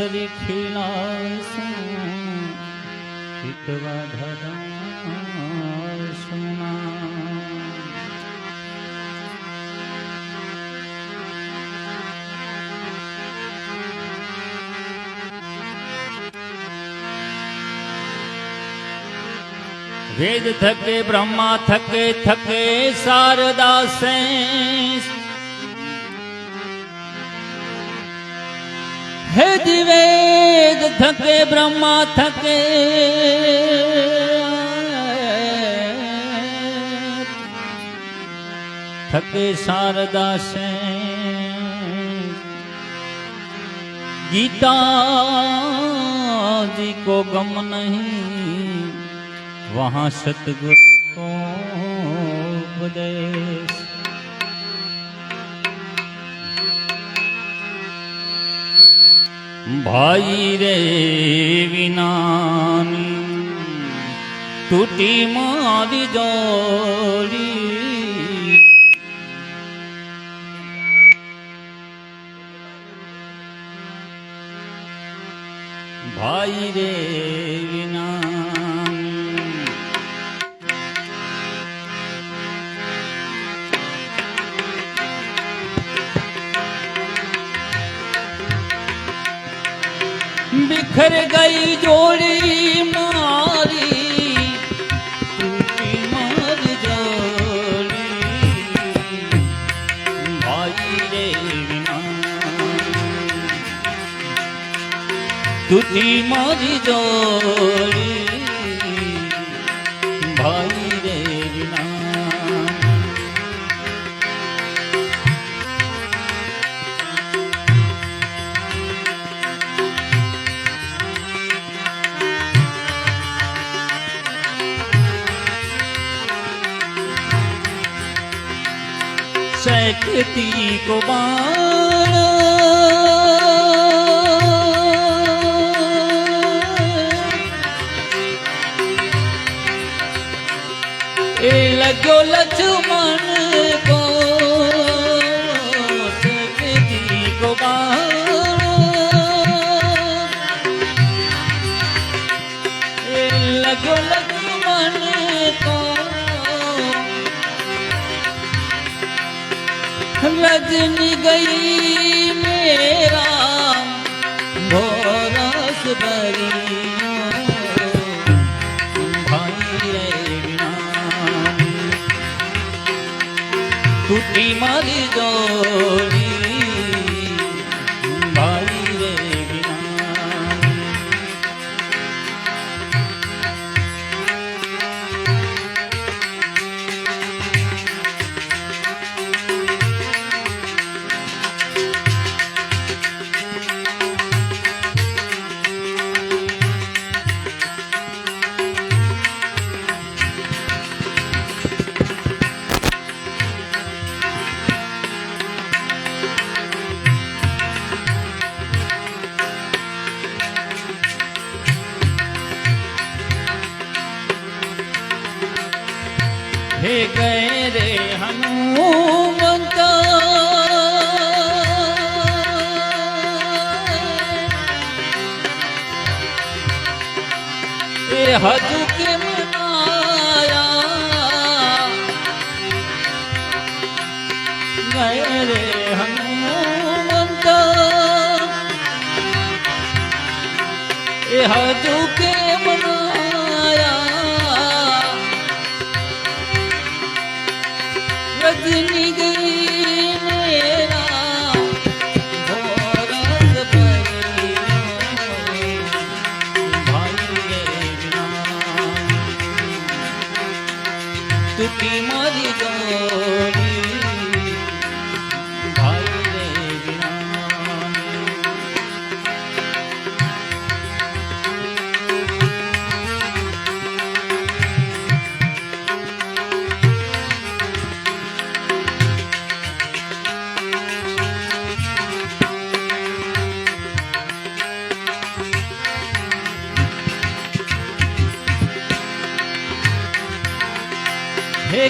શ્રી ખીલાસું હિતવા ધરા સુના વેદ થકે બ્રહ્મા થકે થકે શારદા સેન્સ હે દિવેગ થકે બ્રહ્મા થકે થકે શારદા છે ગીતા જી કો ગમ નહીં વહા સતગુરુ કો ઉપદેશ ભાઈ રે વિનાની તૂટી મારી જોડી. ખર ગઈ જોડી મારી. મારી જોડી ભાઈ રે તુતી મારી જોડી ગતિ કોબાણ એ લગ્યો લક્ષ્મણ કો रजनी गई मेरा भोरस भरी भाई रे विना એ હજુ કેમ ગયે રે હનુમંત. એ હજુ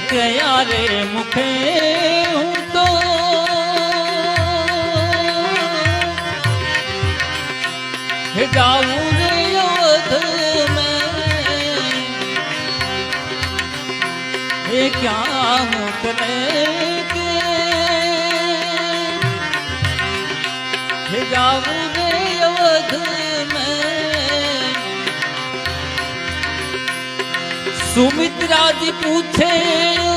કયા રે મુખે હું તો જાઉં રે યોધ મેં ક્યાં હું તને જાઉં રે મેં સુમિત્રાજી પૂછે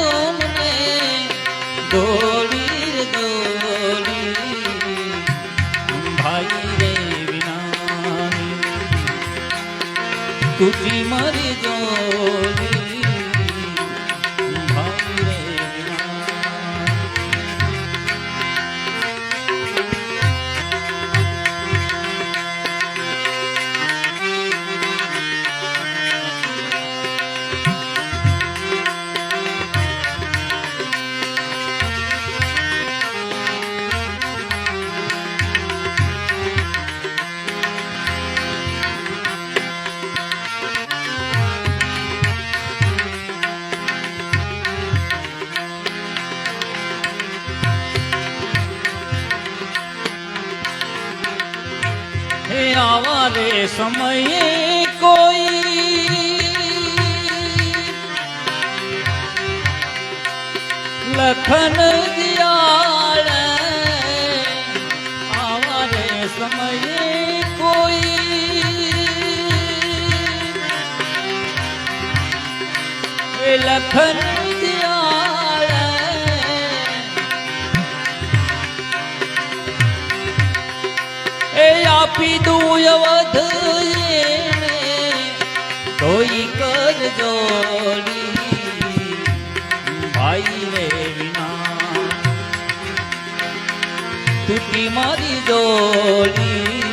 અમને દોડી દોડી ભાઈ રે વિના તુજી મારી જોડી હે આવા રે સમયે કોઈ. લખન દિયાળ આવા રે સમયે કોઈ. લખન આપી ધોઈ કર જોડી. ભાઈ રે વિના તૂટી મારી જોડી.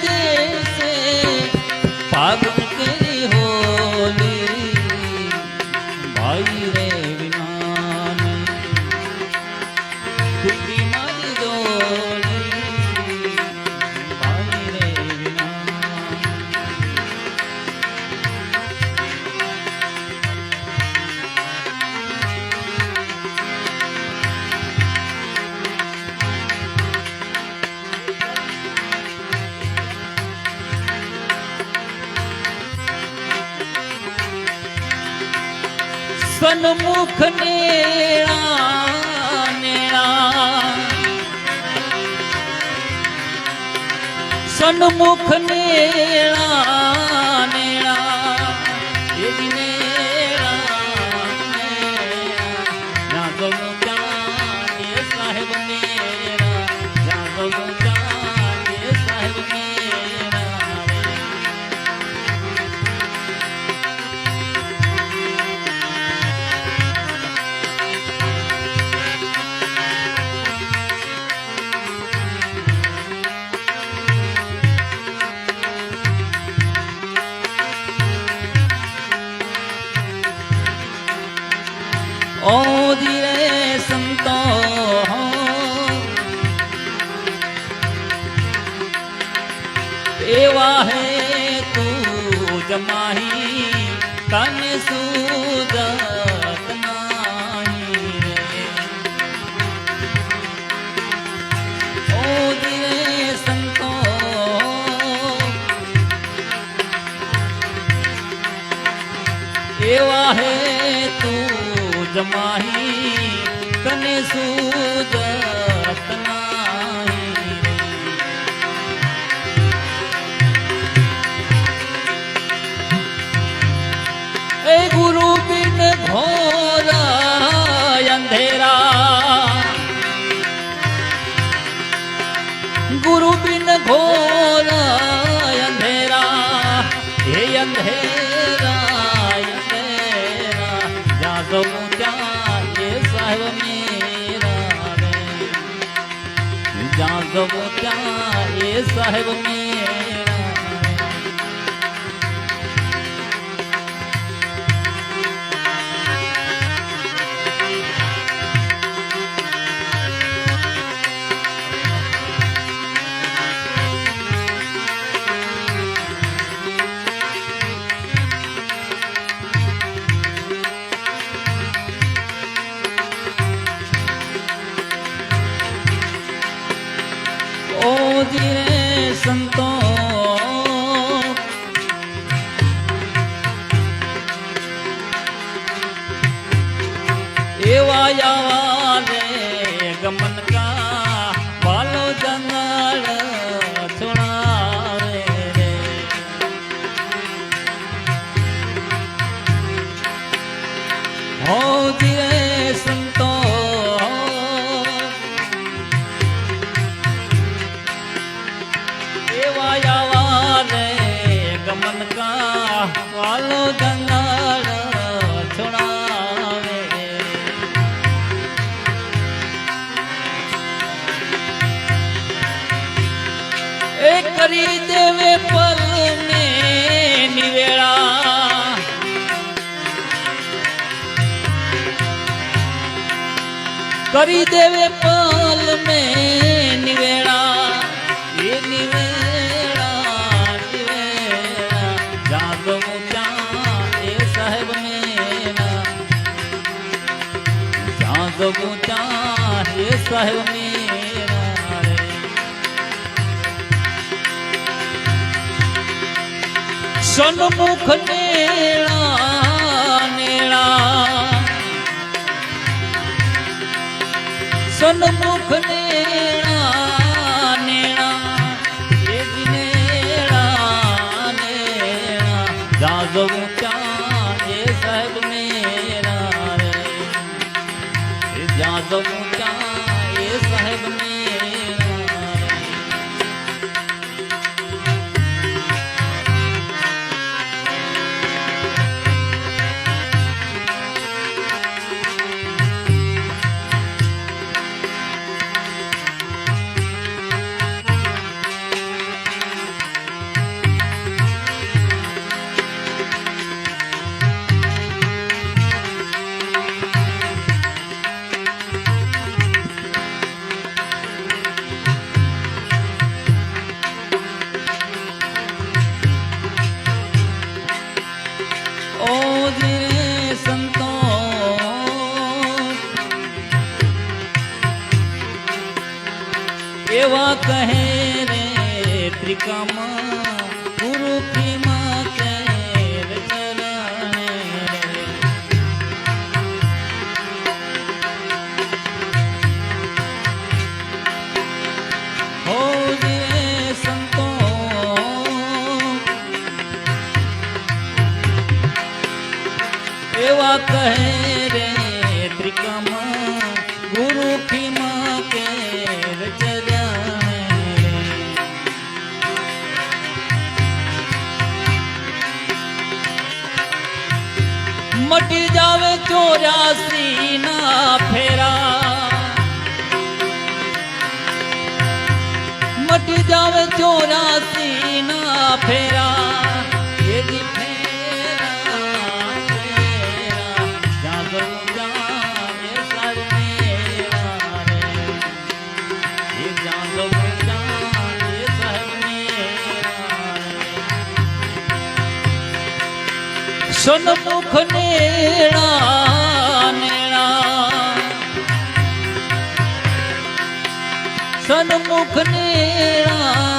સન્મુખ નેણા નેણા. સન્મુખ નેણા. તું જમાહી તને સુજત જાદવ ત્યાં એ સાહેબ મેરા ઓ ધીરે સંતો. એવા આવા રે ગમન કા વાલો જંગલ છોડાવે રે. હો ધીરે કરી દેવે પલ મે નિવેળા એ નિવેળા નિવેળા જાગો ત્યાં એ સાહેબ મેરા જાગો ત્યાં એ સાહેબ મેરા રે સન્મુખ નેળા સન્મુખ નેળા એવા કહે રે ત્રિકામાં ગુરુ પ્રેમા કે રે ચરણે રે. હો ધીરે સંતો મટી જાવે ચોરાસી ના ફેરા. એજી ફેરા. નેણા જાગો જાને સર્વેરા રે. એ જાગો જાને સર્વેરા રે સન્મુખ નેળા સન્મુખ નેળા